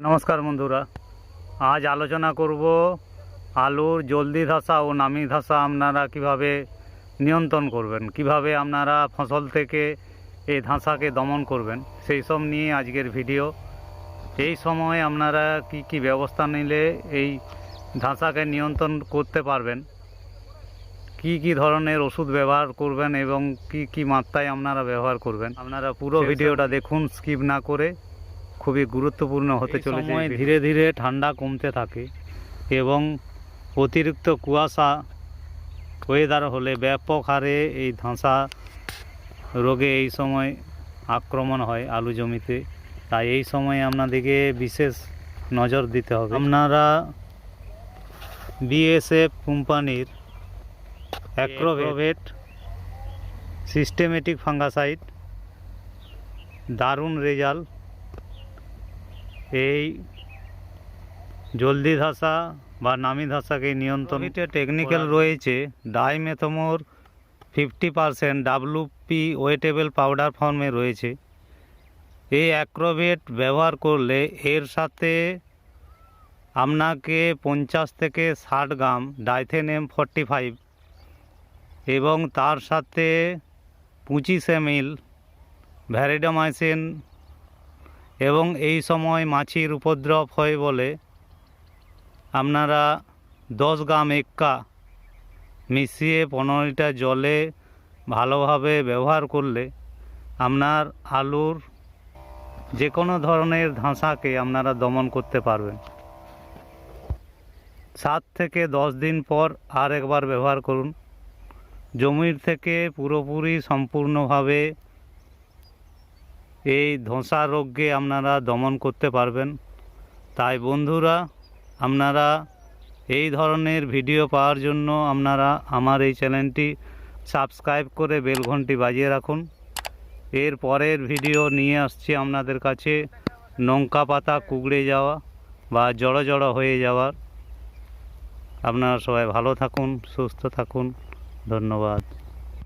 নমস্কার বন্ধুরা আজ আলোচনা করব আলুর জলদি ধসা ও নামি ধসা আপনারা কীভাবে নিয়ন্ত্রণ করবেন কীভাবে আপনারা ফসল থেকে এই ধাঁসাকে দমন করবেন সেই সব নিয়ে আজকের ভিডিও। এই সময় আপনারা কি কি ব্যবস্থা নিলে এই ধাঁসাকে নিয়ন্ত্রণ করতে পারবেন কি কি ধরনের ওষুধ ব্যবহার করবেন এবং কি কি মাত্রায় আপনারা ব্যবহার করবেন আপনারা পুরো ভিডিওটা দেখুন স্কিপ না করে খুবই গুরুত্বপূর্ণ হতে চলেছে সময় ধীরে ধীরে ঠান্ডা কমতে থাকে এবং অতিরিক্ত কুয়াশা ওয়েদার হলে ব্যাপক হারে এই ধাঁসা রোগে এই সময় আক্রমণ হয় আলু জমিতে। তাই এই সময় আপনাদেরকে বিশেষ নজর দিতে হবে। আপনারা বিএসএফ কোম্পানির অ্যাক্রোভেট সিস্টেমেটিক ফাঙ্গাসাইড দারুণ রেজাল্ট এই জলদি ধাসা বা নামি ধাসাকে নিয়ন্ত্রণ টেকনিক্যাল রয়েছে। ডাইমেথোমোর fifty percent WP wettable powder ফর্মে রয়েছে। এই অ্যাক্রোভেট ব্যবহার করলে এর সাথে আপনাকে পঞ্চাশ থেকে ষাট গ্রাম ডাইথেনেম ফর্টি ফাইভ এবং তার সাথে পঁচিশ এমএল ভ্যারিডামাইসিন এবং এই সময় মাছির উপদ্রব হয় বলে আপনারা দশ গ্রাম এক্কা মিশিয়ে পনেরো লিটার জলে ভালোভাবে ব্যবহার করলে আপনার আলুর যে কোনো ধরনের ধাঁসাকে আপনারা দমন করতে পারবেন। সাত থেকে দশ দিন পর আর একবার ব্যবহার করুন। জমির থেকে পুরোপুরি সম্পূর্ণভাবে এই ধসা রোগকে আপনারা দমন করতে পারবেন। তাই বন্ধুরা, আপনারা এই ধরনের ভিডিও পাওয়ার জন্য আপনারা আমার এই চ্যানেলটি সাবস্ক্রাইব করে বেল ঘন্টি বাজিয়ে রাখুন। এর পরের ভিডিও নিয়ে আসছি আপনাদের কাছে লঙ্কা পাতা কুকড়ে যাওয়া বা জড়ো জড়ো হয়ে যাওয়ার। আপনারা সবাই ভালো থাকুন, সুস্থ থাকুন। ধন্যবাদ।